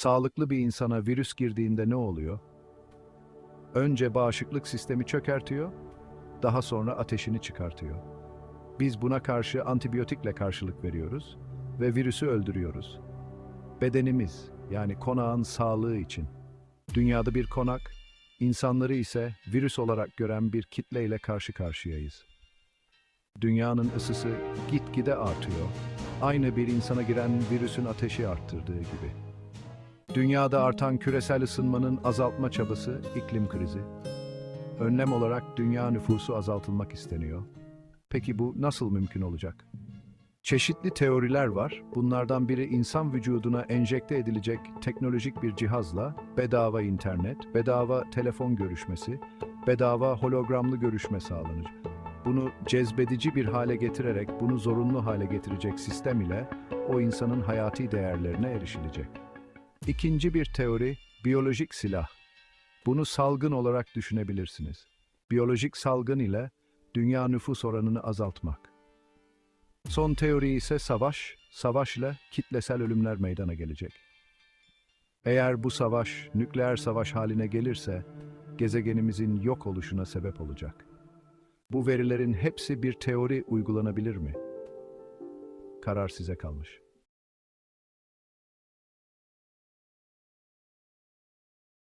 Sağlıklı bir insana virüs girdiğinde ne oluyor? Önce bağışıklık sistemi çökertiyor, daha sonra ateşini çıkartıyor. Biz buna karşı antibiyotikle karşılık veriyoruz ve virüsü öldürüyoruz. Bedenimiz, yani konağın sağlığı için. Dünyada bir konak, insanları ise virüs olarak gören bir kitleyle karşı karşıyayız. Dünyanın ısısı gitgide artıyor. Aynı bir insana giren virüsün ateşi arttırdığı gibi. Dünyada artan küresel ısınmanın azaltma çabası iklim krizi. Önlem olarak dünya nüfusu azaltılmak isteniyor. Peki bu nasıl mümkün olacak? Çeşitli teoriler var. Bunlardan biri insan vücuduna enjekte edilecek teknolojik bir cihazla bedava internet, bedava telefon görüşmesi, bedava hologramlı görüşme sağlanır. Bunu cezbedici bir hale getirerek bunu zorunlu hale getirecek sistem ile o insanın hayati değerlerine erişilecek. İkinci bir teori biyolojik silah. Bunu salgın olarak düşünebilirsiniz. Biyolojik salgın ile dünya nüfus oranını azaltmak. Son teori ise savaş, savaş ile kitlesel ölümler meydana gelecek. Eğer bu savaş nükleer savaş haline gelirse gezegenimizin yok oluşuna sebep olacak. Bu verilerin hepsi bir teori uygulanabilir mi? Karar size kalmış.